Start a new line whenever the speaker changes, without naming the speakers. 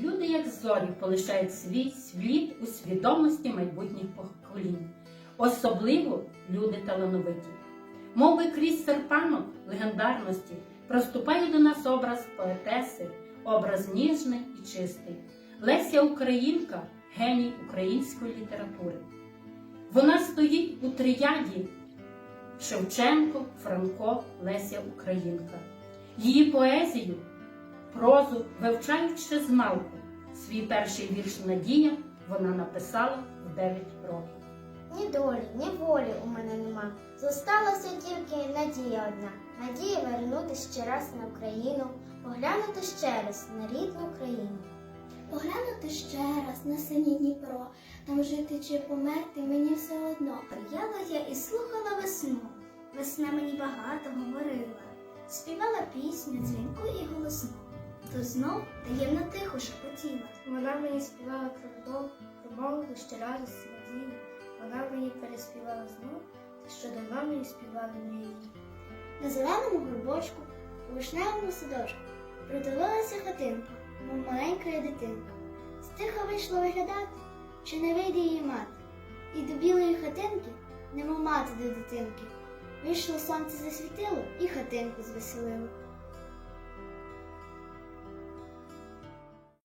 Люди, як зорі, полишають свій слід у свідомості майбутніх поколінь, особливо люди талановиті. Мов крізь серпанок легендарності проступає до нас образ поетеси, образ ніжний і чистий. Леся Українка геній української літератури. Вона стоїть у трияді Шевченко, Франко, Леся Українка. Її поезію, прозу вивчають ще з малку. Свій перший вірш Надія вона написала в 9 років.
Ні долі, ні волі у мене нема. Зосталася тільки надія одна. Надія вернутися ще раз на Україну, поглянути ще раз на рідну Україну.
Поглянути ще раз на синє Дніпро, там жити чи померти мені все одно.
Стояла я і слухала весну. Весна мені багато говорила, співала пісню дзвінку і голосну. То знов таємно тихо шепотіла. Вона мені співала про вдов, про молодощ, радість, надію. Вона мені переспівала знов, те, що давно мені співали мрії.
На зеленому горбочку, у вишневому садочку, притулилася хатинка, мов маленька дитинка. Стиха вийшла виглядати, чи не вийде її мати. І до білої хатинки, немов мати до дитинки. Вийшло сонце засвітило і хатинку звеселило.